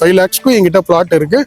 Five லேக்ஸ்க்கு எங்கிட்ட plot இருக்கு.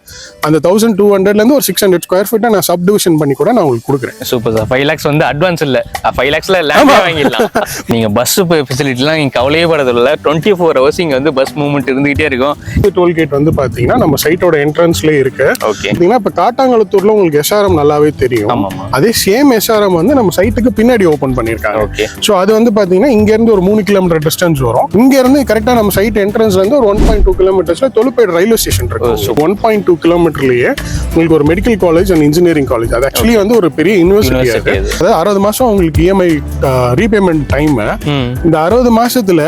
அந்த தௌசண்ட் டூ ஹண்ட்ரட்லேருந்து ஒரு சிக்ஸ் ஹண்ட்ரட் ஸ்கொயர் ஃபீட்டை நான் சப் டிவிஷன் பண்ணி கூட நான் உங்களுக்கு கொடுக்குறேன். சூப்பர் சார் ஃபைவ் லேக்ஸ் வந்து அட்வான்ஸ் இல்ல. ஃபைவ் லேக்ஸ்ல லேண்ட் வாங்கிடலாம். நீங்க பஸ் ஃபெசிலிட்டிலாம் நீங்க கவலையே படுறதில்ல டுவெண்ட்டி ஃபோர் ஹவர்ஸ் இங்க வந்து பஸ் மூவ்மெண்ட் இருந்துகிட்டே இருக்கும். இந்த டோல்கேட் வந்து பாத்தீங்கன்னா நம்ம சைட்டோட என்ட்ரன்ஸ்லேயே இருக்கு. ஓகே பார்த்தீங்கன்னா இப்போ காட்டாங்குளத்தூர்ல உங்களுக்கு எஸ்ஆர்எம் நல்லாவே தெரியும். அதே சேம் எஸ்ஆர்எம் வந்து நம்ம சைட்டுக்கு பின்னாடி ஓபன் பண்ணியிருக்காங்க. ஓகே ஸோ அது வந்து பாத்தீங்கன்னா இங்க இருந்து ஒரு மூணு கிலோமீட்டர் டிஸ்டன்ஸ் வரும். இங்க இருந்து கரெக்டா நம்ம சைட் என்ட்ரன்ஸ்ல இருந்து ஒரு ஒன் பாயிண்ட் டூ கிலோமீட்டர்ஸ்ல தொழுப்பேடு ரயில்வே ஸ்டேஷன் இருக்கு. ஒன் பாயிண்ட் டூ கிலோமீட்டர்லயே உங்களுக்கு ஒரு medical college and engineering college அது ஆக்சுவலி வந்து ஒரு பெரிய யூனிவர்சிட்டி University அது. அது. அதாவது அறுபது மாசம் உங்களுக்கு இஎம்ஐ ரீபேமெண்ட் டைம் இந்த அறுபது மாசத்துல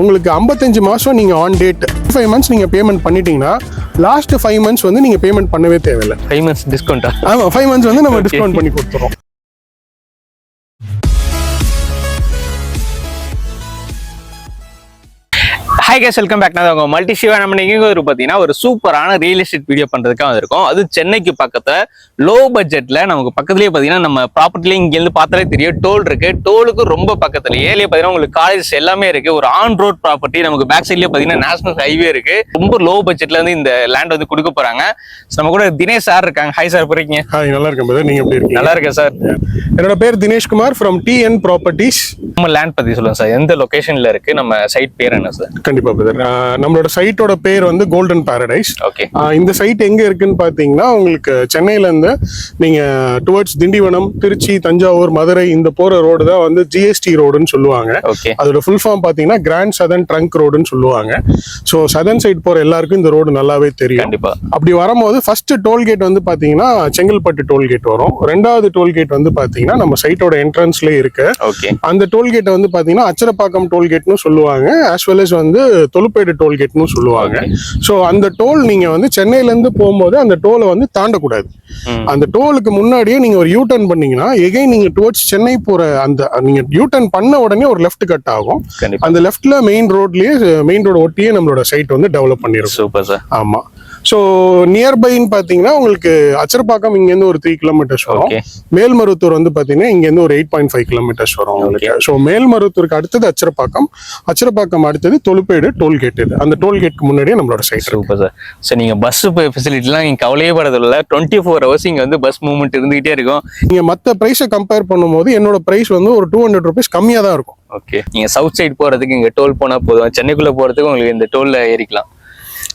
உங்களுக்கு ஐம்பத்தஞ்சு மாசம் நீங்க ஆன் டேட் ஃபைவ் மந்த்ஸ் நீங்க பேமெண்ட் பண்ணிட்டீங்கன்னா லாஸ்ட் ஃபைவ் மந்த்ஸ் வந்து நீங்க பேமெண்ட் பண்ணவே தேவையில்லை. ஃபைவ் மந்த்ஸ் டிஸ்கவுண்டா ஆமா ஃபைவ் மந்த்ஸ் வந்து நம்ம. டிஸ்கவுண்ட் பண்ணி கொடுத்துறோம். ஹாய் கேஸ் வெல்கம் பேக் நான் உங்க மல்டி ஷிவா நம்ம நீங்க ஒரு பார்த்தீங்கன்னா ஒரு சூப்பரான ரியல் எஸ்டேட் வீடியோ பண்றதுக்காக வந்திருக்கோம். அது சென்னைக்கு பக்கத்துல லோ பட்ஜெட்ல நமக்கு பக்கத்துலயே பார்த்தீங்கன்னா நம்ம ப்ராப்பர்ட்டில இங்க இருந்து பார்த்தாலே தெரியும். டோல் இருக்கு. டோலுக்கு ரொம்ப பக்கத்துல ஏரியா பார்த்தீங்கன்னா உங்களுக்கு காலேஜ் எல்லாமே இருக்கு. ஒரு ஆன் ரோட் ப்ராப்பர்ட்டி நமக்கு பேக் சைட்லயே பார்த்தீங்கன்னா நேஷனல் ஹைவே இருக்கு. ரொம்ப லோ பட்ஜெட்ல இருந்து இந்த லேண்ட் வந்து கொடுக்க போறாங்க. So, நம்ம கூட தினேஷ் சார் இருக்காங்க. ஹாய் சார் போறீங்க ஹாய் நல்லா இருக்கேன் brother. நீங்க எப்படி இருக்கீங்க? நல்லா இருக்கேன் சார் என்னோட பேர் தினேஷ்குமார் ஃப்ரம் டிஎன் ப்ராப்பர்ட்டிஸ் நம்ம லேண்ட் பத்தி சொல்லுங்க சார் எந்த லொகேஷன்ல இருக்கு? நம்ம சைட் பேர் என்ன சார் கண்டிப்பா பிரதர் நம்மளோட சைட்டோட பேர் வந்து கோல்டன் பாரடைஸ் ஓகே இந்த சைட் எங்க இருக்குன்னு பாத்தீங்கன்னா உங்களுக்கு சென்னையில இருந்து நீங்க டுவர்ட்ஸ் திண்டிவனம் திருச்சி தஞ்சாவூர் மதுரை இந்த போற ரோடு தான் வந்து ஜிஎஸ்டி ரோடுன்னு சொல்லுவாங்க. அதோட ஃபுல் ஃபார்ம் பாத்தீங்கன்னா கிராண்ட் சதன் ட்ரங்க் ரோடுன்னு சொல்லுவாங்க. ஸோ சதன் சைட் போற எல்லாருக்கும் இந்த ரோடு நல்லாவே தெரியும். கண்டிப்பா. அப்படி வரும்போது ஃபர்ஸ்ட் டோல்கேட் வந்து பாத்தீங்கன்னா செங்கல்பட்டு டோல்கேட் வரும். ரெண்டாவது டோல்கேட் வந்து பாத்தீங்கன்னா நம்ம சைட்டோட என்ட்ரன்ஸ்ல இருக்கு. அந்த டோல்கேட்டை வந்து பாத்தீங்கன்னா அச்சரப்பாக்கம் டோல்கேட்னு சொல்லுவாங்க. ஆஸ் வெல் as வந்து தொழுப்பேடு டோல்கேட்னு சொல்லுவாங்க. ஸோ அந்த டோல் நீங்க வந்து சென்னையில இருந்து போகும்போது அந்த டோலை வந்து தாண்டக்கூடாது. அந்த டோலுக்கு முன்னாடியே நீங்க ஒரு யூ டர்ன் பண்ணீங்கன்னா எகைன் நீங்க டுவர்ட்ஸ் சென்னை போற அந்த நீங்க யூ டர்ன் பண்ண உடனே ஒரு லெஃப்ட் கட் ஆகும். அந்த லெஃப்ட்ல மெயின் ரோட்லயே மெயின் ரோடு ஒட்டியே நம்மளோட சைட் வந்து டெவலப் பண்ணிருக்கும். சூப்பர் சார் ஆமா. ஸோ நியர்பைன்னு பாத்தீங்கன்னா உங்களுக்கு அச்சரப்பாக்கம் இங்க இருந்து ஒரு த்ரீ கிலோமீட்டர்ஸ் வரும். ஓகே மேல்மருவத்தூர் வந்து பாத்தீங்கன்னா இங்க இருந்து ஒரு எயிட் பாயிண்ட் ஃபைவ் கிலோமீட்டர்ஸ் வரும் உங்களுக்கு. ஸோ மேல்மருவத்தூருக்கு அடுத்தது அச்சரப்பாக்கம் அச்சரப்பாக்கம் அடுத்தது தொழுப்பேடு டோல்கேட் இது அந்த டோல்கேட்க்கு முன்னாடியே நம்மளோட சைட் இருக்கு. சூப்பர் சார் சார் நீங்க பஸ் ஃபெசிலிட்டிலாம் நீங்க கவலையே படுறதில்ல. டுவெண்ட்டி ஃபோர் ஹவர்ஸ் இங்க வந்து பஸ் மூவ்மெண்ட் இருந்துகிட்டே இருக்கும். நீங்க மத்த பிரைஸை கம்பேர் பண்ணும்போது என்னோட பிரைஸ் வந்து ஒரு டூ ஹண்ட்ரட் ருபீஸ் கம்மியா தான் இருக்கும். ஓகே நீங்க சவுத் சைடு போறதுக்கு இங்க டோல் போனா போதும். சென்னைக்குள்ள போறதுக்கு உங்களுக்கு இந்த டோல்ல ஏறிக்கலாம்.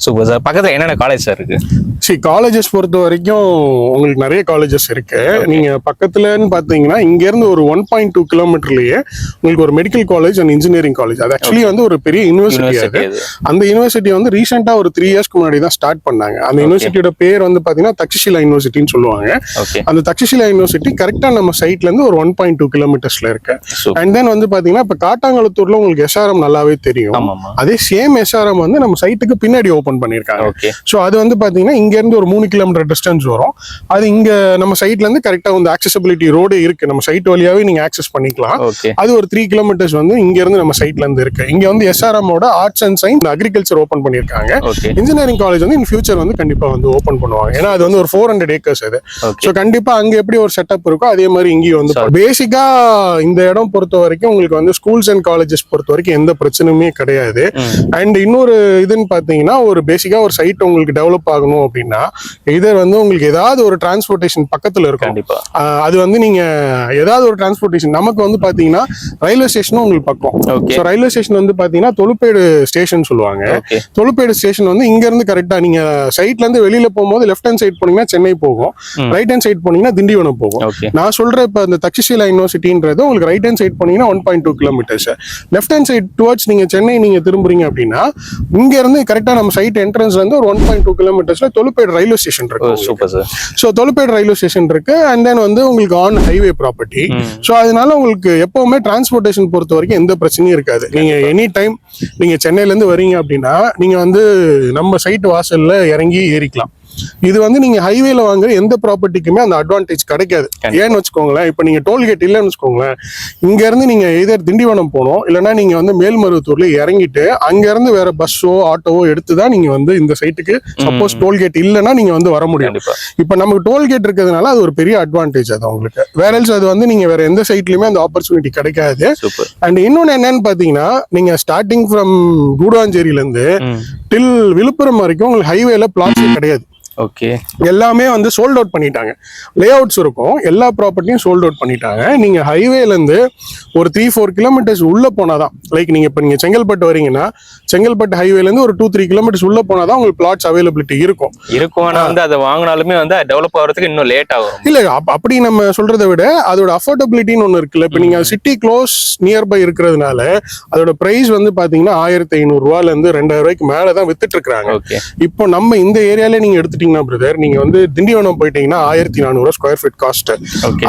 சூப்பர் சார் பக்கத்துல என்னென்ன காலேஜ் சார் இருக்கு? சரி காலேஜஸ் பொறுத்த வரைக்கும் உங்களுக்கு நிறைய காலேஜஸ் இருக்கு. நீங்க பக்கத்துலன்னு பாத்தீங்கன்னா இங்க இருந்து ஒரு ஒன் பாயிண்ட் டூ கிலோமீட்டர்லயே உங்களுக்கு ஒரு medical college and engineering college அது ஆக்சுவலி வந்து ஒரு பெரிய யூனிவர்சிட்டி அது. அந்த யூனிவர்சிட்டி வந்து ரீசெண்டா ஒரு த்ரீ இயர்ஸ்க்கு முன்னாடி தான் ஸ்டார்ட் பண்ணாங்க. அந்த யூனிவர்சிட்டியோட பேர் வந்து பாத்தீங்கன்னா தக்ஷிஷிலா யூனிவர்சிட்டின்னு சொல்லுவாங்க. அந்த தக்ஷிஷிலா யூனிவர்சிட்டி கரெக்டா நம்ம சைட்ல இருந்து ஒரு ஒன் பாயிண்ட் டூ கிலோமீட்டர்ஸ்ல இருக்கு. அண்ட் தென் வந்து பாத்தீங்கன்னா இப்ப காட்டாங்குளத்தூர்ல உங்களுக்கு எஸ்ஆர்எம் நல்லாவே தெரியும். அதே சேம் எஸ்ஆர்எம் வந்து நம்ம சைட்டுக்கு பின்னாடி ஓபன் பண்ணிருக்காங்க ஓகே ஸோ அது வந்து பாத்தீங்கன்னா இங்க இருந்து ஒரு மூணு கிலோமீட்டர் டிஸ்டன்ஸ் வரும். அது இங்க நம்ம சைட்ல இருந்து கரெக்டா வந்து ஆக்சசபிலிட்டி ரோடு இருக்கு. நம்ம சைட் வழியாவே நீங்க ஆக்சஸ் பண்ணிக்கலாம். அது ஒரு த்ரீ கிலோமீட்டர்ஸ் வந்து இங்க இருந்து நம்ம சைட்ல இருந்து இருக்கு. இங்க வந்து எஸ்ஆர்எம் ஓட arts and science agriculture open பண்ணிருக்காங்க ஓகே இன்ஜினியரிங் காலேஜ் வந்து இன் ஃபியூச்சர் வந்து கண்டிப்பா வந்து ஓபன் பண்ணுவாங்க. ஏன்னா அது வந்து ஒரு ஃபோர் ஹண்ட்ரட் ஏக்கர்ஸ் அது. ஸோ கண்டிப்பா அங்க எப்படி ஒரு செட்டப் இருக்கோ அதே மாதிரி இங்கேயும் வந்து பேசிக்கா இந்த இடம் பொறுத்த வரைக்கும் உங்களுக்கு வந்து ஸ்கூல்ஸ் அண்ட் காலேஜஸ் பொறுத்த வரைக்கும் எந்த பிரச்சனையுமே கிடையாது. அண்ட் இன்னொரு இதுன்னு பாத்தீங்கன்னா ஒரு பேசிக்கா ஒரு சைட் உங்களுக்கு டெவலப் ஆகணும் அப்படின்னா இதர் வந்து உங்களுக்கு ஏதாவது ஒரு டிரான்ஸ்போர்ட்டேஷன் பக்கத்துல இருக்கும். அது வந்து நீங்க ஏதாவது ஒரு டிரான்ஸ்போர்ட்டேஷன் நமக்கு வந்து பாத்தீங்கன்னா ரயில்வே ஸ்டேஷனும் உங்களுக்கு பக்கம். ஓகே ஸோ ரயில்வே ஸ்டேஷன் வந்து பாத்தீங்கன்னா தொழுப்பேடு ஸ்டேஷன் சொல்லுவாங்க. தொழுப்பேடு ஸ்டேஷன் வந்து இங்க இருந்து கரெக்டா நீங்க சைட்ல இருந்து வெளியில போகும்போது லெஃப்ட் ஹேண்ட் சைட் போனீங்கன்னா சென்னை போகும். ரைட் ஹேண்ட் சைட் போனீங்கன்னா திண்டிவனம் போகும். நான் சொல்ற இப்ப இந்த தக்ஷிஷிலா யூனிவர்சிட்டின்றது உங்களுக்கு ரைட் ஹேண்ட் சைட் போனீங்கன்னா one point two kilometres left hand side towards நீங்க சென்னை நீங்க திரும்புறீங்க அப்படின்னா இங்க இருந்து கரெக்டா நம்ம சைட் என்ட்ரன்ஸ்ல இருந்து ஒரு ஒன் பாயிண்ட் டூ கிலோமீட்டர்ஸ்ல தொழுப்பேடு ரயில்வே ஸ்டேஷன் இருக்கு. Super sir. So Tozhuppedu railway station இருக்கு. அண்ட் தென் வந்து உங்களுக்கு ஆன் ஹைவே ப்ராப்பர்ட்டி ஸோ அதனால உங்களுக்கு எப்பவுமே டிரான்ஸ்போர்ட்டேஷன் பொறுத்த வரைக்கும் எந்த பிரச்சனையும் இருக்காது. நீங்க எனி டைம் நீங்க சென்னையில இருந்து வரீங்க அப்படின்னா நீங்க வந்து நம்ம சைட் வாசல்ல இறங்கி ஏறிக்கலாம். இது வந்து நீங்க ஹைவேல வாங்குற எந்த ப்ராப்பர்ட்டிக்குமே அந்த அட்வான்டேஜ் கிடைக்காது. ஏன்னு வச்சுக்கோங்களேன் இப்போ நீங்க டோல்கேட் இல்லைன்னு வச்சுக்கோங்களேன் இங்க இருந்து நீங்க எதர் திண்டிவனம் போகணும் இல்லைன்னா நீங்க வந்து மேல்மருவத்தூர்ல இறங்கிட்டு அங்க இருந்து வேற பஸ்ஸோ ஆட்டோவோ எடுத்து தான் நீங்க வந்து இந்த சைட்டுக்கு சப்போஸ் டோல்கேட் இல்லைன்னா நீங்க வந்து வர முடியும். இப்ப நமக்கு டோல்கேட் இருக்கிறதுனால அது ஒரு பெரிய அட்வான்டேஜ் அது உங்களுக்கு வேற else அது வந்து நீங்க வேற எந்த சைட்லயுமே அந்த ஆப்பர்ச்சுனிட்டி கிடைக்காது. அண்ட் இன்னொன்னு என்னன்னு பாத்தீங்கன்னா நீங்க ஸ்டார்டிங் ஃப்ரம் கூடாஞ்சேரியில இருந்து டில் விழுப்புரம் வரைக்கும் உங்களுக்கு ஹைவேல பிளாட்ஸ் கிடையாது. ஓகே. எல்லாமே வந்து சோல்ட் அவுட் பண்ணிட்டாங்க. லே அவுட்ஸ் இருக்கும். எல்லா ப்ராப்பர்ட்டியும் சோல்ட் அவுட் பண்ணிட்டாங்க. நீங்க ஹைவேல இருந்து ஒரு த்ரீ ஃபோர் கிலோமீட்டர்ஸ் உள்ள போனாதான் லைக் நீங்க இப்ப நீங்க செங்கல்பட்டு வரீங்கன்னா செங்கல்பட்டு ஹைவேல இருந்து ஒரு டூ த்ரீ கிலோமீட்டர்ஸ் உள்ள போனாதான் உங்களுக்கு பிளாட்ஸ் அவைலபிலிட்டி இருக்கும். இருக்கும். ஆனா வந்து அதை வாங்கினாலுமே வந்து டெவலப் ஆகிறதுக்கு இன்னும் லேட் ஆகும். இல்ல அப்- அப்படி நம்ம சொல்றதை விட அதோட அஃபோர்டபிலிட்டின்னு ஒண்ணு இருக்குல்ல. இப்ப நீங்க சிட்டி க்ளோஸ் நியர்பை இருக்கிறதுனால அதோட பிரைஸ் வந்து பாத்தீங்கன்னா ஆயிரத்தி ஐநூறு ரூபாயில இருந்து ரெண்டாயிரம் ரூபாய்க்கு மேலதான் வித்துட்டு இருக்காங்க ஓகே. இப்போ நம்ம இந்த ஏரியால நீங்க எடுத்துட்டீங்கன்னா பிரதர் நீங்க வந்து திண்டிவனம் போயிட்டீங்கன்னா ஆயிரத்தி நானூறு ஸ்கொயர் ஃபீட் காஸ்ட்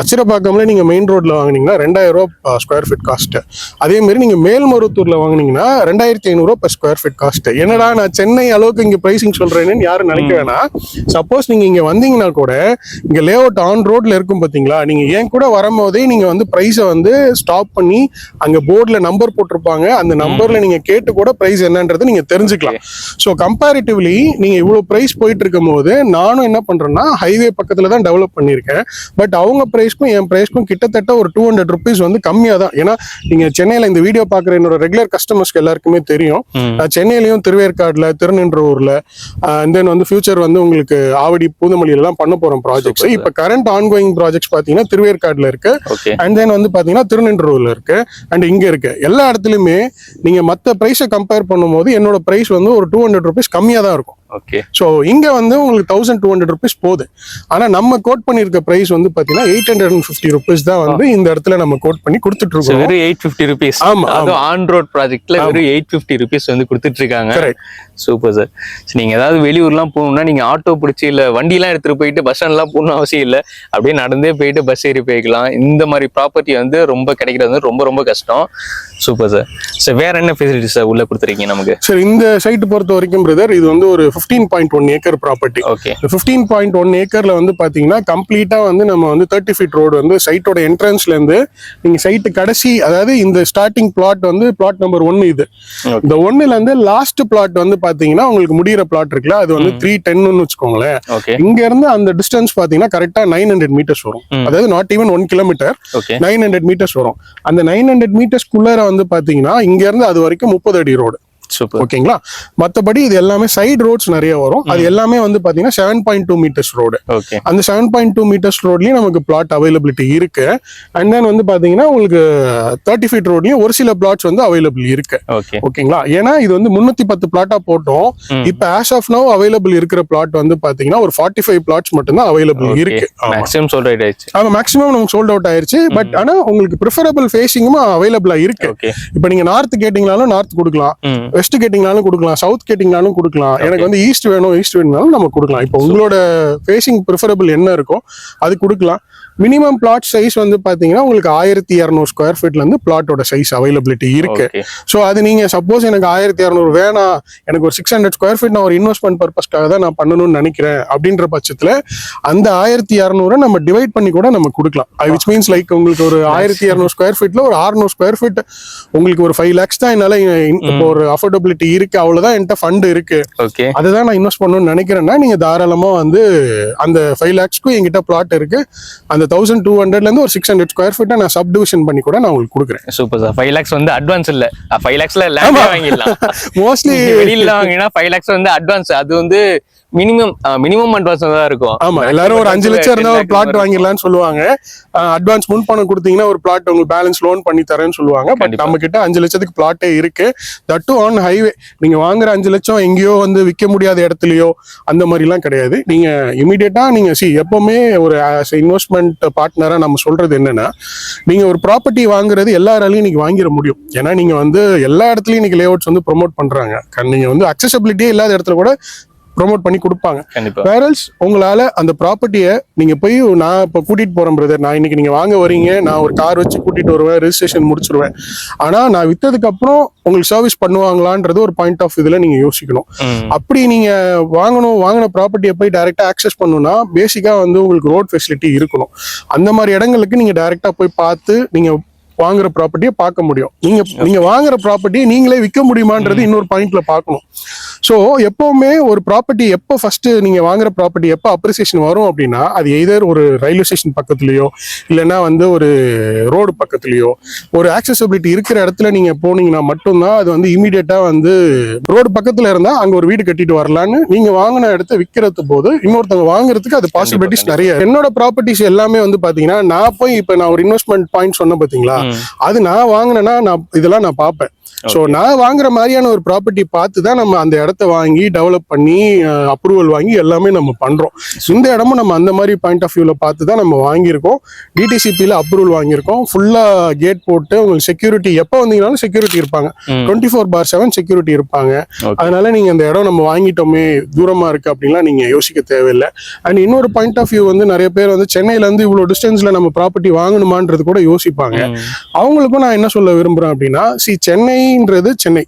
அச்சிரப்பாக்கம்ல நீங்க மெயின் ரோட்ல வாங்குனீங்கன்னா ரெண்டாயிரம் ரூபா ஸ்கொயர் ஃபீட் காஸ்ட் அதே மாதிரி நீங்க மேல்மருவத்தூர்ல வாங்குனீங்கன்னா ரெண்டாயிரத்தி ஐநூறு ரூபா per ஸ்கொயர் ஃபீட் காஸ்ட் என்னடா நான் சென்னை அளவுக்கு இங்க பிரைசிங் சொல்றேன்னு யாரும் நினைக்க வேணாம். சப்போஸ் நீங்க இங்க வந்தீங்கன்னா கூட இங்க லே அவுட் ஆன் ரோட்ல இருக்கும் பாத்தீங்களா நீங்க ஏன் கூட வரும்போதே நீங்க வந்து பிரைஸை வந்து ஸ்டாப் பண்ணி அங்க போர்ட்ல நம்பர் போட்டிருப்பாங்க. அந்த நம்பர்ல நீங்க கேட்டு கூட பிரைஸ் என்னன்றது நீங்க தெரிஞ்சுக்கலாம். ஸோ கம்பேரிட்டிவ்லி நீங்க இவ்வளவு பிரைஸ் போயிட்டு இருக்கும் போது நானும் என்ன பண்றேன்னா ஹைவே பக்கத்துல தான் டெவலப் பண்ணியிருக்கேன். பட் அவங்க பிரைஸ்க்கும் என் பிரைஸ்க்கும் கிட்டத்தட்ட ஒரு டூ ஹண்ட்ரட் ருபீஸ் வந்து கம்மியா தான். ஏன்னா நீங்க சென்னையில இந்த வீடியோ பாக்குற என்னோட ரெகுலர் கஸ்டமர்ஸ்க்கு எல்லாருக்குமே தெரியும். சென்னையிலயும் திருவேற்காடுல திருநின்றவூர்ல தென் வந்து ஃபியூச்சர் வந்து உங்களுக்கு ஆவடி பூந்தமல்லியில எல்லாம் பண்ண போறோம் ப்ராஜெக்ட்ஸ். இப்ப கரண்ட் ஆன்கோயிங் ப்ராஜெக்ட்ஸ் பாத்தீங்கன்னா திருவேற்காடுல இருக்கு. அண்ட் தென் வந்து பாத்தீங்கன்னா திருநின்றூர்ல இருக்கு. அண்ட் இங்க இருக்கு. எல்லா இடத்துலயுமே நீங்க மத்த பிரைஸை கம்பேர் பண்ணும்போது என்னோட பிரைஸ் வந்து ஒரு டூ ஹண்ட்ரட் ருபீஸ் கம்மியா தான் இருக்கும். ஓகே ஸோ இங்க வந்து உங்களுக்கு தௌசண்ட் டூ ஹண்ட்ரட் ருபீஸ் போகுது. ஆனா நம்ம கோட் பண்ணிருக்க பிரைஸ் வந்து பாத்தீங்கன்னா eight hundred and fifty rupees தான் வந்து இந்த இடத்துல நம்ம கோட் பண்ணி கொடுத்துட்டு இருக்கோம். வெறும் எயிட் ஃபிஃப்டி ருபீஸ் ஆமா, அதுவும் ஆன் ரோட் ப்ராஜெக்ட்ல வெறும் எயிட் ஃபிஃப்டி ருபீஸ் வந்து கொடுத்துட்டு இருக்காங்க. சூப்பர் சார் நீங்க ஏதாவது வெளியூர்லாம் போகணும்னா நீங்க ஆட்டோ பிடிச்சி இல்ல வண்டிலாம் எடுத்துட்டு போயிட்டு பஸ் ஸ்டாண்ட்லாம் போகணும் அவசியம் இல்ல. அப்படியே நடந்தே போயிட்டு பஸ் ஏறி போய்க்கலாம். இந்த மாதிரி ப்ராப்பர்ட்டி வந்து ரொம்ப கிடைக்கிறது வந்து ரொம்ப ரொம்ப கஷ்டம். சூப்பர் சார் சார் வேற என்ன ஃபெசிலிட்டி சார் உள்ள கொடுத்துருக்கீங்க நமக்கு? சரி இந்த சைட் பொறுத்த வரைக்கும் பிரதர் இது வந்து ஒரு fifteen point one acre property okay fifteen point one ஏக்கர்ல வந்து பாத்தீங்கன்னா கம்ப்ளீட்டா வந்து நம்ம வந்து தேர்ட்டி ஃபீட் ரோடு வந்து சைட்டோட என்ட்ரன்ஸ்ல இருந்து நீங்க சைட்டு கடைசி அதாவது இந்த ஸ்டார்டிங் பிளாட் வந்து பிளாட் நம்பர் ஒன்னு இது. இந்த ஒன்னுல இருந்து லாஸ்ட் பிளாட் வந்து பாத்தீங்கன்னா உங்களுக்கு முடியிற பிளாட் இருக்குல்ல அது வந்து த்ரீ டென்னு வச்சுக்கோங்களேன். இங்க இருந்து அந்த டிஸ்டன்ஸ் பாத்தீங்கன்னா கரெக்டா நைன் ஹண்ட்ரட் மீட்டர்ஸ் வரும். அதாவது not even one kilometre nine hundred metres வரும். அந்த நைன் ஹண்ட்ரட் மீட்டர்ஸ்க்குள்ளார வந்து பாத்தீங்கன்னா இங்க இருந்து அது வரைக்கும் முப்பது அடி ரோடு சூப்பர் ஓகேங்களா? மத்தபடி இது எல்லாமே சைடு ரோட்ஸ் நிறைய வரும். அது எல்லாமே வந்து பாத்தீங்கன்னா seven point two metres road okay அந்த செவன் பாயிண்ட் டூ மீட்டர்ஸ் ரோட்லயும் நமக்கு பிளாட் அவைலபிலிட்டி இருக்கு. அண்ட் தென் வந்து பாத்தீங்கன்னா உங்களுக்கு தேர்ட்டி ஃபீட் ரோட்லயும் ஒரு சில பிளாட்ஸ் வந்து அவைலபிள் இருக்கு. ஓகே ஓகேங்களா? ஏன்னா இது வந்து முன்னூத்தி பத்து பிளாட்டா போட்டோம். இப்ப ஆஸ் ஆஃப் நோ அவைலபிள் இருக்கிற பிளாட் வந்து பாத்தீங்கன்னா ஒரு ஃபார்ட்டி ஃபைவ் பிளாட்ஸ் மட்டும்தான் அவைலபிள் இருக்கு. ஆமா. மேக்ஸிமம் ஆயிடுச்சு. ஆமா மேக்ஸிமம் நமக்கு சோல்ட் அவுட் ஆயிருச்சு. பட் ஆனா உங்களுக்கு ப்ரிஃபரபிள் ஃபேஸிங்கும் அவைலபிளா இருக்கு. இப்போ நீங்க நார்த் கேட்டிங்கனாலும் நார்த் கொடுக்கலாம். வெஸ்ட் கேட்டிங்கனாலும் கொடுக்கலாம் சவுத் கேட்டிங்கனாலும் கொடுக்கலாம். எனக்கு வந்து ஈஸ்ட் வேணும் ஈஸ்ட் வேணும்னாலும் நம்ம கொடுக்கலாம். இப்போ உங்களோட ஃபேஸிங் ப்ரிஃபரபிள் என்ன இருக்கோ அது கொடுக்கலாம். மினிமம் பிளாட் சைஸ் வந்து பாத்தீங்கன்னா உங்களுக்கு ஆயிரத்தி இரநூறு ஸ்கொயர் ஃபீட்ல இருந்து பிளாட்டோட சைஸ் அவைலபிலிட்டி இருக்கு. ஸோ அது நீங்க சப்போஸ் எனக்கு ஆயிரத்தி இரநூறு வேணாம் எனக்கு ஒரு சிக்ஸ் ஹண்ட்ரட் ஸ்கொயர் ஃபீட் நான் ஒரு இன்வெஸ்ட்மெண்ட் பர்பஸ்க்காக தான் நான் பண்ணணும்னு நினைக்கிறேன் அப்படின்ற பட்சத்துல அந்த ஆயிரத்தி இரநூறை நம்ம டிவைட் பண்ணி கூட நம்ம கொடுக்கலாம். விச் மீன்ஸ் லைக் உங்களுக்கு ஒரு ஆயிரத்தி இரநூறு ஸ்கொயர் ஃபீட்ல ஒரு அறுநூறு ஸ்கொயர் ஃபீட் உங்களுக்கு ஒரு ஃபைவ் லேக்ஸ் தான் என்னால இப்போ ஒரு அஃபோர்டபிலிட்டி இருக்கு அவ்வளவுதான் என்கிட்ட ஃபண்ட் இருக்கு. ஓகே அதுதான் நான் இன்வெஸ்ட் பண்ணணும்னு நினைக்கிறேன்னா நீங்க தாராளமா வந்து அந்த ஃபைவ் லேக்ஸ்க்கும் என்கிட்ட பிளாட் இருக்கு. அந்த தௌசண்ட் டூ ஹண்ட்ரட்ல இருந்து ஒரு சிக்ஸ் ஹண்ட்ரட் ஸ்கொயர் ஃபீட்டை நான் சப் டிவிஷன் பண்ணி கூட நான் உங்களுக்கு கொடுக்குறேன். சூப்பர் சார் ஃபைவ் லேக்ஸ் வந்து அட்வான்ஸ் இல்ல. ஃபைவ் லேக்ஸ்ல லேண்டே வாங்கிடலாம். மோஸ்ட்லி வெளியில வாங்கினா ஃபைவ் லேக்ஸ் வந்து அட்வான்ஸ் அது வந்து மினிமம் மினிமம் அட்வான்ஸ் தான் இருக்கும். ஆமா எல்லாரும் ஒரு அஞ்சு லட்சம் இருந்தா ஒரு பிளாட் வாங்கிடலாம்னு சொல்லுவாங்க. அட்வான்ஸ் முன் பணம் கொடுத்தீங்கன்னா ஒரு பிளாட் உங்களுக்கு பேலன்ஸ் லோன் பண்ணி தரேன்னு சொல்லுவாங்க. பட். நம்ம கிட்ட அஞ்சு லட்சத்துக்கு பிளாட்டே இருக்கு. தட்டு ஆன் ஹைவே நீங்க வாங்குற அஞ்சு லட்சம் எங்கேயோ வந்து விற்க முடியாத இடத்துலயோ அந்த மாதிரி எல்லாம் கிடையாது. நீங்க இமீடியட்டா நீங்க சி எப்பவுமே ஒரு இன்வெஸ்ட்மெண்ட் பார்ட்னரா நம்ம சொல்றது என்னன்னா நீங்க ஒரு ப்ராப்பர்ட்டி வாங்குறது எல்லாராலையும் இன்னைக்கு வாங்கிட முடியும். ஏன்னா நீங்க வந்து எல்லா இடத்துலயும் இன்னைக்கு லேஅவுட்ஸ் வந்து ப்ரோமோட் பண்றாங்க. நீங்க வந்து அக்சசபிலிட்டியே இல்லாத இடத்துல கூட ப்ரோமோட் பண்ணி கொடுப்பாங்க. பேரல்ஸ் உங்களால அந்த ப்ராப்பர்ட்டியை நீங்க போய் நான் இப்போ கூட்டிட்டு போறேன் பிரதர் நான் இன்னைக்கு நீங்க வாங்க வரீங்க நான் ஒரு கார் வச்சு கூட்டிட்டு வருவேன் ரெஜிஸ்ட்ரேஷன் முடிச்சிருவேன். ஆனா நான் வித்ததுக்கு அப்புறம் உங்களுக்கு சர்வீஸ் பண்ணுவாங்களான்றது ஒரு பாயிண்ட் ஆஃப் இதுல நீங்க யோசிக்கணும். அப்படி நீங்க வாங்கணும் வாங்கின ப்ராப்பர்ட்டியை போய் டைரக்டா ஆக்சஸ் பண்ணணும்னா பேசிக்கா வந்து உங்களுக்கு ரோட் ஃபெசிலிட்டி இருக்கணும். அந்த மாதிரி இடங்களுக்கு நீங்க டைரக்டா போய் பார்த்து நீங்க வாங்குற ப்ராப்பர்ட்டியை பார்க்க முடியும். நீங்க நீங்க வாங்குற ப்ராப்பர்ட்டியை நீங்களே விற்க முடியுமான்றது இன்னொரு பாயிண்ட்ல பார்க்கணும். ஸோ எப்பவுமே ஒரு ப்ராப்பர்ட்டி எப்போ ஃபர்ஸ்ட் நீங்க வாங்குற ப்ராப்பர்ட்டி எப்போ அப்ரிசியேஷன் வரும் அப்படின்னா அது எதர் ஒரு ரயில்வே ஸ்டேஷன் பக்கத்துலயோ இல்லைன்னா வந்து ஒரு ரோடு பக்கத்துலயோ ஒரு ஆக்சசபிலிட்டி இருக்கிற இடத்துல நீங்க போனீங்கன்னா மட்டும்தான் அது வந்து இமீடியட்டா வந்து ரோடு பக்கத்துல இருந்தா அங்க ஒரு வீடு கட்டிட்டு வரலான்னு நீங்க வாங்கின இடத்த விற்கிறது போது இன்னொருத்தவங்க வாங்குறதுக்கு அது பாசிபிலிட்டிஸ் நிறைய. என்னோட ப்ராப்பர்ட்டிஸ் எல்லாமே வந்து பாத்தீங்கன்னா நான் போய் இப்ப நான் ஒரு இன்வெஸ்ட்மெண்ட் பாயிண்ட் சொன்னேன் பாத்தீங்களா? ம். அது நான் வாங்கினேன்னா நான் இதெல்லாம் நான் பார்ப்பேன். ஸோ நான் வாங்குற மாதிரியான ஒரு ப்ராப்பர்ட்டி பார்த்து தான் நம்ம அந்த இடத்த வாங்கி டெவலப் பண்ணி அப்ரூவல் வாங்கி எல்லாமே நம்ம பண்றோம். இந்த இடமும் நம்ம அந்த மாதிரி பாயிண்ட் ஆஃப் வியூல பார்த்து தான் நம்ம வாங்கியிருக்கோம். டிடிசிபியில் அப்ரூவல் வாங்கியிருக்கோம். ஃபுல்லா கேட் போட்டு உங்களுக்கு செக்யூரிட்டி எப்போ வந்தீங்கனாலும் செக்யூரிட்டி இருப்பாங்க. Twenty four by seven security இருப்பாங்க. அதனால நீங்க அந்த இடம் நம்ம வாங்கிட்டோமே தூரமா இருக்கு அப்படின்லாம் நீங்க யோசிக்க தேவையில்லை. அண்ட் இன்னொரு பாயிண்ட் ஆஃப் வியூ வந்து நிறைய பேர் வந்து சென்னையில இருந்து இவ்வளவு டிஸ்டன்ஸ்ல நம்ம ப்ராப்பர்ட்டி வாங்கணுமான்றது கூட யோசிப்பாங்க. அவங்களுக்கும் நான் என்ன சொல்ல விரும்புறேன் அப்படின்னா சி சென்னைன்றது சென்னை.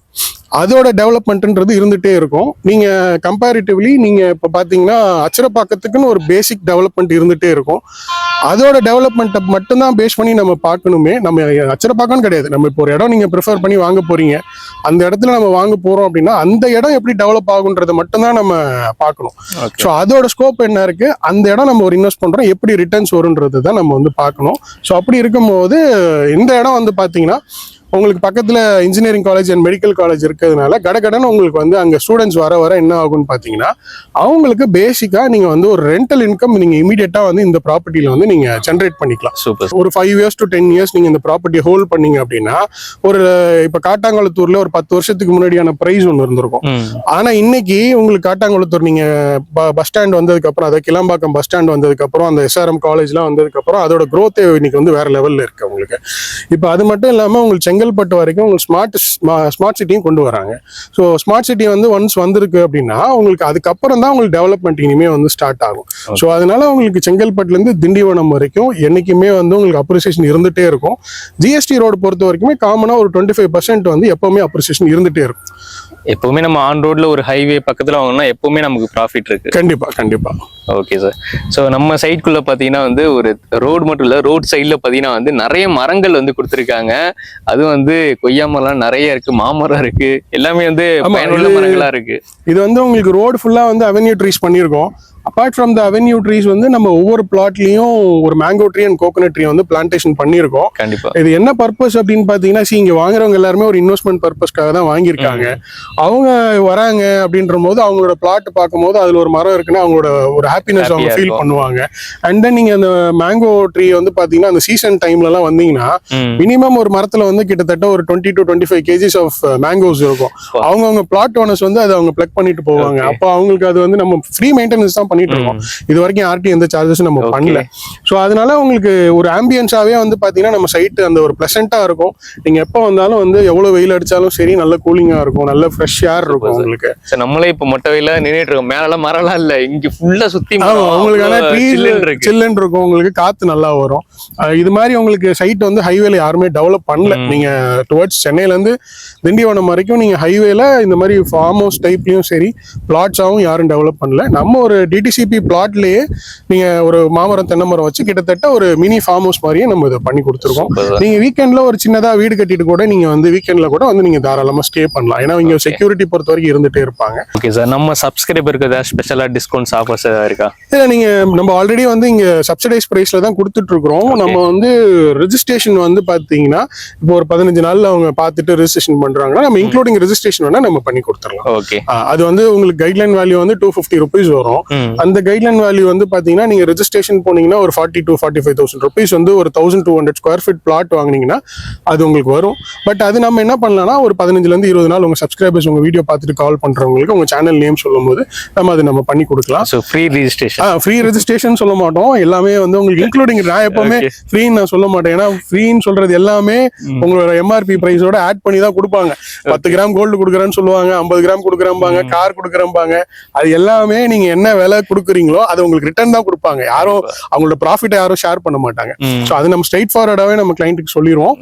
அதோட டெவலப்மெண்ட்ன்றது இருந்துட்டே இருக்கும். நீங்க கம்பேரிட்டிவ்லி நீங்க இப்ப பாத்தீங்கன்னா அச்சரப்பாக்கத்துக்குன்னு ஒரு பேசிக் டெவலப்மெண்ட் இருந்துட்டே இருக்கும். அதோட டெவலப்மெண்ட்டை மட்டும்தான் பேஸ் பண்ணி நம்ம பார்க்கணுமே. நம்ம அச்சரப்பாக்கம்னு கிடையாது. நம்ம இப்போ ஒரு இடம் நீங்க ப்ரிஃபர் பண்ணி வாங்க போறீங்க. அந்த இடத்துல நம்ம வாங்க போறோம் அப்படின்னா அந்த இடம் எப்படி டெவலப் ஆகுன்றதை மட்டும்தான் நம்ம பார்க்கணும். ஸோ அதோட ஸ்கோப் என்ன இருக்கு? அந்த இடம் நம்ம ஒரு இன்வெஸ்ட் பண்றோம். எப்படி ரிட்டர்ன்ஸ் வரும்ன்றது தான் நம்ம வந்து பார்க்கணும். ஸோ அப்படி இருக்கும்போது இந்த இடம் வந்து பாத்தீங்கன்னா உங்களுக்கு பக்கத்துல engineering college and medical college இருக்கிறதுனால கடகடன்னு உங்களுக்கு வந்து அங்க ஸ்டூடெண்ட்ஸ் வர வர என்ன ஆகும்னு பாத்தீங்கன்னா அவங்களுக்கு பேசிக்கா நீங்க வந்து ஒரு ரெண்டல் இன்கம் நீங்க இமீடியட்டா வந்து இந்த ப்ராப்பர்ட்டில வந்து நீங்க ஜென்ரேட் பண்ணிக்கலாம். சூப்பர் ஒரு five years to ten years நீங்க இந்த ப்ராப்பர்ட்டியை ஹோல்ட் பண்ணீங்க அப்படின்னா ஒரு இப்ப காட்டாங்குளத்தூர்ல ஒரு பத்து வருஷத்துக்கு முன்னாடியான பிரைஸ் ஒன்று இருந்திருக்கும். ம். ஆனா இன்னைக்கு உங்களுக்கு காட்டாங்குளத்தூர் நீங்க பஸ் ஸ்டாண்ட் வந்ததுக்கு அப்புறம் அதாவது கிளம்பாக்கம் பஸ் ஸ்டாண்ட் வந்ததுக்கு அப்புறம் அந்த எஸ்ஆர்எம் காலேஜ்லாம் வந்ததுக்கு அப்புறம் அதோட growth இன்னைக்கு வந்து வேற லெவல்ல இருக்கு உங்களுக்கு இப்போ அது மட்டும் இல்லாம உங்களுக்கு செங்கல்பட்டு வரைக்கும் உங்களுக்கு ஸ்மார்ட் ஸ்மார்ட் சிட்டியும் கொண்டு வராங்க. ஸோ ஸ்மார்ட் சிட்டி வந்து ஒன்ஸ் வந்திருக்கு அப்படின்னா உங்களுக்கு அதுக்கப்புறம் தான் உங்களுக்கு டெவலப்மெண்ட் இனிமே வந்து ஸ்டார்ட் ஆகும். ஸோ அதனால உங்களுக்கு செங்கல்பட்டுல இருந்து திண்டிவனம் வரைக்கும் என்னைக்குமே வந்து உங்களுக்கு அப்ரிசியேஷன் இருந்துட்டே இருக்கும். ஜிஎஸ்டி ரோடு பொறுத்த வரைக்குமே காமனா ஒரு டுவெண்ட்டி ஃபைவ் பர்சன்ட் வந்து எப்பவுமே அப்ரிசியேஷன் இருந்துட்டே இருக்கும். எப்பவுமே நம்ம ஆன் ரோட்ல ஒரு ஹைவே பக்கத்துல வாங்கினா எப்பவுமே நமக்கு ப்ராஃபிட் இருக்கு. கண்டிப்பா கண்டிப்பா. ஓகே சார் ஸோ நம்ம சைட்குள்ள பார்த்தீங்கன்னா வந்து ஒரு ரோடு மட்டும் இல்லை ரோட் சைடில் பார்த்தீங்கன்னா வந்து நிறைய மரங்கள் வந்து கொடுத்துருக்காங்க. அது வந்து கொய்யா மரம் நிறைய இருக்கு மாமரம் இருக்கு. எல்லாமே வந்து பயனுள்ள மரங்களா இருக்கு. இது வந்து உங்களுக்கு ரோடு ஃபுல்லா வந்து அவென்யூ ட்ரீஸ் பண்ணியிருக்கோம். Apart from the avenue trees வந்து நம்ம ஒவ்வொரு பிளாட்லயும் ஒரு mango tree and coconut tree வந்து பிளான்டேஷன் பண்ணியிருக்கோம் கண்டிப்பா இது என்ன பர்பஸ் அப்படின்னு பாத்தீங்கன்னா see இங்க வாங்குறவங்க எல்லாருமே ஒரு இன்வெஸ்ட்மெண்ட் பர்பஸ்க்காக தான் வாங்கியிருக்காங்க அவங்க வராங்க அப்படின்ற போது அவங்களோட பிளாட் பார்க்கும்போது அதுல ஒரு மரம் இருக்குன்னா அவங்களோட ஒரு ஹாப்பினஸ் அவங்க ஃபீல். பண்ணுவாங்க அண்ட் தென் நீங்க அந்த மேங்கோ ட்ரீ வந்து பாத்தீங்கன்னா அந்த சீசன் டைம்ல எல்லாம் வந்தீங்கன்னா. மினிமம் ஒரு மரத்துல வந்து கிட்டத்தட்ட ஒரு twenty to twenty five KGs of mangoes இருக்கும். அவங்க அவங்க பிளாட் ஓனர்ஸ் வந்து அதை அவங்க பிளக் பண்ணிட்டு போவாங்க. அப்போ அவங்களுக்கு அது வந்து நம்ம ஃப்ரீ மெயின்டெனன்ஸ் தான் பண்ணிட்டு இருக்கோம் இது வரைக்கும் ஆர்டி எந்த சார்ஜஸும் நம்ம. பண்ணல. ஸோ அதனால உங்களுக்கு ஒரு ஆம்பியன்ஸாவே வந்து பாத்தீங்கன்னா நம்ம சைட் அந்த ஒரு பிளசண்டா இருக்கும். நீங்க எப்போ வந்தாலும் வந்து எவ்வளவு வெயில் அடிச்சாலும் சரி நல்ல கூலிங்கா இருக்கும் நல்ல ஃப்ரெஷ் ஏர் இருக்கும் உங்களுக்கு. நம்மளே இப்போ மொட்டை வெயில நின்றுட்டு இருக்கோம். மேலலாம் மரம்லாம் இல்ல. இங்க ஃபுல்லா சுத்தி உங்களுக்கு சில்லுன்னு இருக்கு. சில்லுன்னு இருக்கும். உங்களுக்கு காத்து நல்லா வரும். இது மாதிரி உங்களுக்கு சைட் வந்து ஹைவேல யாருமே டெவலப் பண்ணல. நீங்க டுவர்ட்ஸ் சென்னையில இருந்து திண்டிவனம் வரைக்கும் நீங்க ஹைவேல இந்த மாதிரி ஃபார்ம் ஹவுஸ் டைப்லயும் சரி பிளாட்ஸாவும் யாரும் டெவலப் பண்ணல. நம்ம ஒரு டிடிசிபி பிளாட்லயே நீங்க ஒரு மாமரம் தென்னை மரம் வச்சு கிட்டத்தட்ட ஒரு மினி ஃபார்ம் ஹவுஸ் மாதிரியே நம்ம இதை பண்ணி கொடுத்துருக்கோம். நீங்க வீக்கெண்ட்ல ஒரு சின்னதா வீடு கட்டிட்டு கூட நீங்க வந்து வீக்கெண்ட்ல கூட வந்து நீங்க தாராளமா ஸ்டே பண்ணலாம். ஏன்னா இங்க. செக்யூரிட்டி பொறுத்த வரைக்கும் இருந்துட்டே இருப்பாங்க. ஓகே சார் நம்ம சப்ஸ்கிரைபருக்கு ஏதாவது ஸ்பெஷலா டிஸ்கவுண்ட்ஸ் ஆஃபர்ஸ் ஏதாவது இருக்கா? இல்ல நீங்க நம்ம ஆல்ரெடி வந்து இங்க சப்சிடைஸ் பிரைஸ்ல தான் கொடுத்துட்டு இருக்கிறோம். நம்ம வந்து ரெஜிஸ்ட்ரேஷன் வந்து பாத்தீங்கன்னா இப்போ ஒரு பதினஞ்சு நாள்ல அவங்க பார்த்துட்டு ரெஜிஸ்ட்ரேஷன் பண்றாங்கன்னா நம்ம இன்க்ளூடிங் ரெஜிஸ்ட்ரேஷன் வேணா நம்ம பண்ணி கொடுத்துடலாம். ஓகே அது வந்து உங்களுக்கு கைட்லைன் வேல்யூ வந்து டூ ஃபிஃப்டி ருபீஸ் வரும். ம் அந்த கைட்லைன் வேல்யூ வந்து பாத்தீங்கன்னா நீங்க ரெஜிஸ்ட்ரேஷன் போனீங்கன்னா ஒரு forty to forty five thousand rupees வந்து ஒரு thousand two hundred square feet plot வாங்குனீங்கன்னா அது உங்களுக்கு வரும். பட் அது நம்ம என்ன பண்ணலாம்னா ஒரு பதினஞ்சுல இருந்து இருபது நாள் உங்க சப்ஸ்கிரைபர்ஸ் உங்க வீடியோ பார்த்துட்டு கால் பண்றவங்களுக்கு உங்க சேனல் நேம் சொல்லும் போது நம்ம அதை நம்ம பண்ணி கொடுக்கலாம். So free registration free registration சொல்ல மாட்டோம். எல்லாமே வந்து உங்களுக்கு இன்க்ளூடிங் நான் எப்பவுமே. ஃப்ரீன்னு நான் சொல்ல மாட்டேன். ஏன்னா ஃப்ரீன்னு சொல்றது எல்லாமே உங்களோட எம்ஆர்பி பிரைஸோட ஆட் பண்ணி தான் கொடுப்பாங்க. பத்து கிராம் கோல்டு கொடுக்குறேன்னு சொல்லுவாங்க ஐம்பது கிராம் கொடுக்குறம்பாங்க கார் கொடுக்குறம்பாங்க. அது எல்லாமே நீங்க என்ன விலை கொடுக்குறீங்களோ அது உங்களுக்கு ரிட்டர்ன் தான் கொடுப்பாங்க. யாரும் அவங்களோட ப்ராஃபிட்டை யாரும் ஷேர் பண்ண மாட்டாங்க. ஸோ அது நம்ம ஸ்ட்ரைட் ஃபார்வர்டாவே நம்ம கிளைண்ட்டுக்கு சொல்லிடுவோம்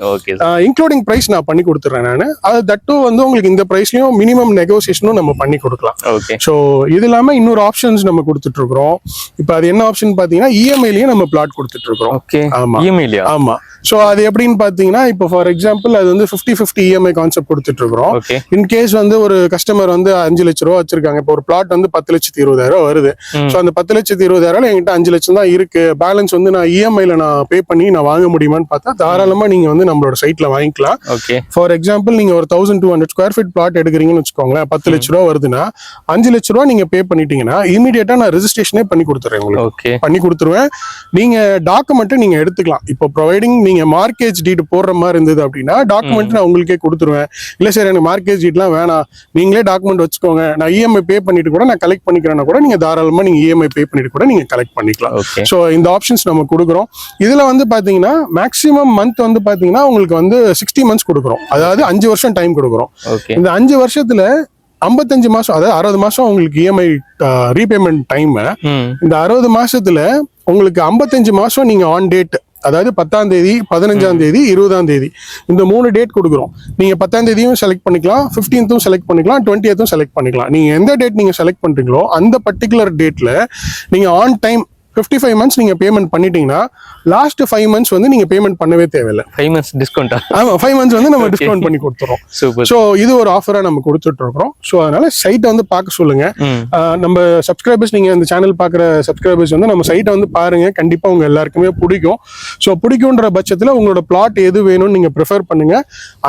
இன்க்ளூடிங் பிரைஸ் நான் பண்ணி கொடுத்துறேன் நான். அது தட்டு வந்து உங்களுக்கு இந்த பிரைஸ்லயும் மினிமம் நெகோசியேஷனும் நம்ம பண்ணி கொடுக்கலாம். ஓகே ஸோ இது இல்லாம இன்னொரு ஆப்ஷன்ஸ் நம்ம கொடுத்துட்டு இருக்கிறோம் இப்போ அது என்ன ஆப்ஷன் பாத்தீங்கன்னா இஎம்ஐலயும் நம்ம பிளாட் கொடுத்துட்டு இருக்கிறோம் ஆமா. இஎம்ஐலியா ஆமா. ஸோ அது எப்படின்னு பாத்தீங்கன்னா இப்போ ஃபார் எக்ஸாம்பிள் அது வந்து ஃபிஃப்டி ஃபிஃப்டி இஎம்ஐ கான்செப்ட் கொடுத்துட்டு இருக்கிறோம் இன் கேஸ் வந்து ஒரு கஸ்டமர் வந்து அஞ்சு லட்ச ரூபா வச்சிருக்காங்க. இப்போ ஒரு பிளாட் வந்து பத்து லட்சத்தி இருபதாயிரம் ரூபா வருது. ஸோ அந்த பத்து லட்சத்தி இருபதாயிரம் என்கிட்ட அஞ்சு லட்சம் தான் இருக்கு. பேலன்ஸ் வந்து நான் இஎம்ஐல நான் பே பண்ணி நான் வாங்க முடியுமான்னு பார்த்தா தாராளமா நீங்க வந்து நம்மளோட சைட்ல வாங்கிக்கலாம். ஓகே ஃபார் எக்ஸாம்பிள் நீங்க ஒரு thousand two hundred square feet plot எடுக்கிறீங்கன்னு வச்சுக்கோங்களேன் பத்து லட்ச ரூபா வருதுன்னா அஞ்சு லட்ச ரூபா நீங்க பே பண்ணிட்டீங்கன்னா இமீடியட்டா நான் ரெஜிஸ்ட்ரேஷனே பண்ணி கொடுத்துறேன் உங்களுக்கு. பண்ணி கொடுத்துருவேன். நீங்க டாக்குமெண்ட் நீங்க எடுத்துக்கலாம். இப்போ ப்ரொவைடிங் நீங்க மார்க்கேஜ் டீட் போடுற மாதிரி இருந்தது அப்படின்னா டாக்குமெண்ட் நான் உங்களுக்கே கொடுத்துருவேன். இல்ல சார் எனக்கு மார்க்கேஜ் டீட்லாம் வேணாம். நீங்களே டாக்குமெண்ட் வச்சுக்கோங்க. நான் இஎம்ஐ பே பண்ணிட்டு கூட நான் கலெக்ட் பண்ணிக்கிறேன்னா கூட நீங்க தாராளமா நீங்க இஎம்ஐ பே பண்ணிட்டு கூட நீங்க கலெக்ட் பண்ணிக்கலாம். ஸோ இந்த ஆப்ஷன்ஸ் நம்ம கொடுக்குறோம். இதுல வந்து பாத்தீங்கன்னா மேக்ஸிமம் மந்த் வந்து பாத்தீங்கன்னா உங்களுக்கு வந்து சிக்ஸ்டி மந்த்ஸ் கொடுக்குறோம். அதாவது அஞ்சு வருஷம் டைம் கொடுக்குறோம். இந்த அஞ்சு வருஷத்துல ஐம்பத்தஞ்சு மாசம் அதாவது அறுபது மாசம் உங்களுக்கு E இஎம்ஐ ரீபேமெண்ட் டைம் இந்த அறுபது மாசத்துல உங்களுக்கு ஐம்பத்தஞ்சு மாசம் நீங்க ஆன் டேட் அதாவது பத்தாம் தேதி பதினஞ்சாம் தேதி இருபதாம் தேதி. இந்த மூணு டேட் கொடுக்குறோம். நீங்க பத்தாம் தேதியும் செலக்ட் பண்ணிக்கலாம் ஃபிஃப்டீன்த்தும் செலக்ட் பண்ணிக்கலாம் டுவெண்ட்டியத்தும் செலக்ட் பண்ணிக்கலாம். நீங்க எந்த டேட் நீங்க செலக்ட் பண்றீங்களோ அந்த பர்டிகுலர் டேட்ல நீங்க on time fifty five months நீங்க பேமெண்ட் பண்ணிட்டீங்கன்னா லாஸ்ட் ஃபைவ் மந்த்ஸ் வந்து நீங்க பேமெண்ட் பண்ணவே தேவையில்லை. ஃபைவ் மந்த்ஸ் டிஸ்கவுண்டா ஆமா ஃபைவ் மந்த்ஸ் வந்து நம்ம டிஸ்கவுண்ட் பண்ணி கொடுத்துறோம். ஸோ இது ஒரு ஆஃபரா நம்ம கொடுத்துட்டு இருக்கிறோம். ஸோ அதனால சைட்டை வந்து பார்க்க சொல்லுங்க. நம்ம சப்ஸ்கிரைபர்ஸ் நீங்க இந்த சேனல் பார்க்குற சப்ஸ்கிரைபர்ஸ் வந்து நம்ம சைட்டை வந்து பாருங்க. கண்டிப்பா உங்க எல்லாருக்குமே பிடிக்கும். ஸோ பிடிக்குன்ற பட்சத்துல உங்களோட பிளாட் எது வேணும்னு நீங்க ப்ரிஃபர் பண்ணுங்க.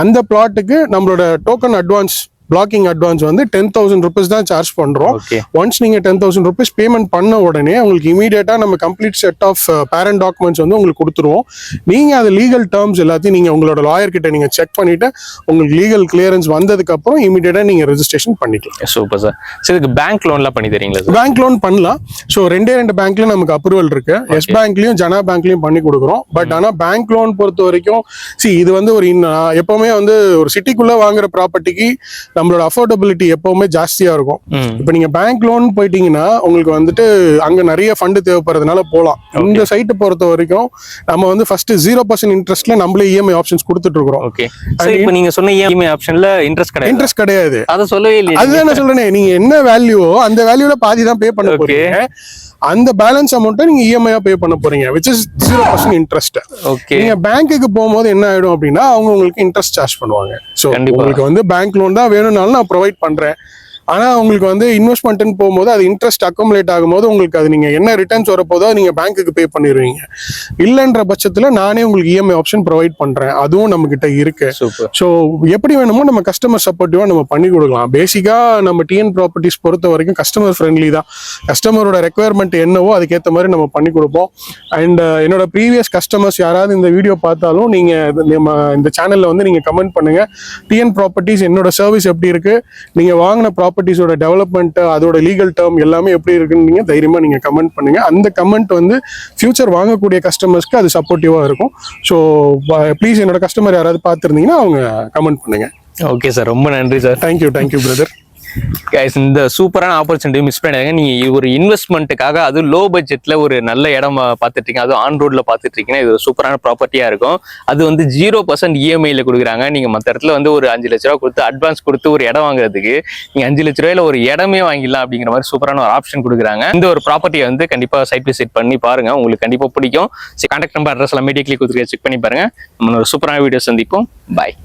அந்த பிளாட்டுக்கு நம்மளோட டோக்கன் அட்வான்ஸ் பிளாக்கிங் அட்வான்ஸ் வந்து டென் தௌசண்ட் ருபீஸ் தான் சார்ஜ் பண்றோம். ஒன்ஸ் நீங்க டென் தௌசண்ட் ருபீஸ் பேமெண்ட் பண்ண உடனே உங்களுக்கு இமீடியட்டா நம்ம complete set of parent documents வந்து உங்களுக்கு கொடுத்துருவோம். நீங்க அது லீகல் டேர்ம்ஸ் எல்லாத்தையும் நீங்க உங்களோட லாயர் கிட்ட நீங்க செக் பண்ணிட்டு உங்களுக்கு லீகல் கிளியரன்ஸ் வந்ததுக்கு அப்புறம் இமீடியட்டா நீங்க ரெஜிஸ்ட்ரேஷன் பண்ணிக்கலாம். சூப்பர் சார் சரி இதுக்கு பேங்க் லோன்லாம் பண்ணி தரீங்களா பேங்க் லோன் பண்ணலாம். ஸோ ரெண்டே ரெண்டு பேங்க்ல நமக்கு அப்ரூவல் இருக்கு. எஸ் பேங்க்லயும் ஜனா பேங்க்லயும் பண்ணி கொடுக்குறோம். பட் ஆனா பேங்க் லோன் பொறுத்த வரைக்கும் சி இது வந்து ஒரு எப்பவுமே வந்து ஒரு சிட்டிக்குள்ள வாங்குற ப்ராப்பர்ட்டிக்கு நம்மளோட அஃபோர்டபிலிட்டி எப்பவுமே ஜாஸ்தியா இருக்கும். இப்போ நீங்க பேங்க் லோன் போயிட்டீங்கன்னா உங்களுக்கு வந்துட்டு அங்க நிறைய ஃபண்டு தேவைப்படுறதுனால போகலாம் இந்த சைட்டை பொறுத்த வரைக்கும் நம்ம வந்து ஃபர்ஸ்ட் ஜீரோ பர்சன்ட் இன்ட்ரெஸ்ட்ல நம்மளே E இஎம்ஐ ஆப்ஷன்ஸ் கொடுத்துட்டு இருக்கிறோம். ஓகே இப்போ நீங்க சொன்ன இஎம்ஐ ஆப்ஷன்ல இன்ட்ரெஸ்ட் கிடையாது. இன்ட்ரெஸ்ட் கிடையாது. அதை சொல்லவே இல்லையே அதுதான் நான் சொல்றேனே நீங்க என்ன வேல்யூவோ அந்த வேல்யூல பாதி தான் பே பண்ண. போறீங்க. அந்த பேலன்ஸ் அமௌண்ட்டை நீங்க இஎம்ஐயா பே பண்ண போறீங்க which is zero percent interest okay நீங்க பேங்க்குக்கு போகும்போது என்ன ஆயிடும் அப்படின்னா அவங்க உங்களுக்கு இன்ட்ரெஸ்ட் சார்ஜ் பண்ணுவாங்க. ஸோ. உங்களுக்கு வந்து பேங்க் லோன் தான் வேணும்னாலும் நான் ப்ரொவைட் பண்றேன். ஆனா உங்களுக்கு வந்து இன்வெஸ்ட்மெண்ட்னு போகும்போது அது இன்ட்ரெஸ்ட் அக்குமுலேட் ஆகும்போது உங்களுக்கு அது நீங்க என்ன ரிட்டர்ன்ஸ் வரப்போதோ நீங்க பேங்க்குக்கு பே பண்ணிடுவீங்க இல்லைன்ற பட்சத்துல நானே உங்களுக்கு இஎம்ஐ ஆப்ஷன் ப்ரொவைட் பண்றேன். அதுவும் நம்ம கிட்ட இருக்கு ஸோ எப்படி வேணுமோ நம்ம கஸ்டமர் சப்போர்ட்டிவா நம்ம பண்ணி கொடுக்கலாம். பேசிக்கா நம்ம டிஎன் ப்ராப்பர்ட்டிஸ் பொறுத்த வரைக்கும் கஸ்டமர் ஃப்ரெண்ட்லி தான். கஸ்டமரோட ரெக்குயர்மெண்ட் என்னவோ அதுக்கேற்ற மாதிரி நம்ம பண்ணி கொடுப்போம். அண்ட் என்னோட ப்ரீவியஸ் கஸ்டமர்ஸ் யாராவது இந்த வீடியோ பார்த்தாலும் நீங்க இது- நம்ம இந்த சேனல்ல வந்து நீங்க கமெண்ட் பண்ணுங்க. டிஎன் ப்ராப்பர்ட்டிஸ் என்னோட சர்வீஸ் எப்படி இருக்கு? நீங்க வாங்கின ப்ராப்பர்ட்டிஸோட டெவலப்மெண்ட் அதோட லீகல் டேர்ம் எல்லாமே எப்படி இருக்குன்னு நீங்க தைரியமா நீங்க கமெண்ட் பண்ணுங்க. அந்த கமெண்ட் வந்து ஃபியூச்சர் வாங்கக்கூடிய கஸ்டமர்ஸ்க்கு அது சப்போர்ட்டிவா இருக்கும். ஸோ ப்ளீஸ் என்னோட கஸ்டமர் யாராவது பார்த்துருந்தீங்கன்னா அவங்க கமெண்ட் பண்ணுங்க. ஓகே சார் ரொம்ப நன்றி sir thank you thank you brother guys இந்த சூப்பரான ஆப்பர்ச்சுனிட்டி மிஸ் பண்ணிடுங்க நீங்கள் ஒரு இன்வெஸ்ட்மெண்ட்டுக்காக அது லோ பட்ஜெட்டில் ஒரு நல்ல இடம் பார்த்துட்ருக்கீங்க. அதுவும் ஆன் ரோடில் பார்த்துட்ருக்கீங்கன்னா இது ஒரு சூப்பரான ப்ராப்பர்ட்டியாக இருக்கும். அது வந்து ஜீரோ பர்சன்ட் இஎம்ஐயில் கொடுக்குறாங்க. நீங்கள் மற்ற இடத்துல வந்து ஒரு அஞ்சு லட்ச ரூபா கொடுத்து அட்வான்ஸ் கொடுத்து ஒரு இடம் வாங்குறதுக்கு நீங்கள் அஞ்சு லட்ச ரூபாயில ஒரு இடமே வாங்கிடலாம் அப்படிங்கிற மாதிரி சூப்பரான ஒரு ஆப்ஷன் கொடுக்குறாங்க. இந்த ஒரு ப்ராப்பர்ட்டியை வந்து கண்டிப்பாக சைட் விசிட் பண்ணி பாருங்கள் உங்களுக்கு கண்டிப்பாக பிடிக்கும். சரி கான்டாக்ட் நம்பர் அட்ரஸ் எல்லாம் மீடியக்லி கொடுத்துருக்க செக் பண்ணி பாருங்கள் நம்ம ஒரு சூப்பரான வீடியோ சந்திப்போம். பாய்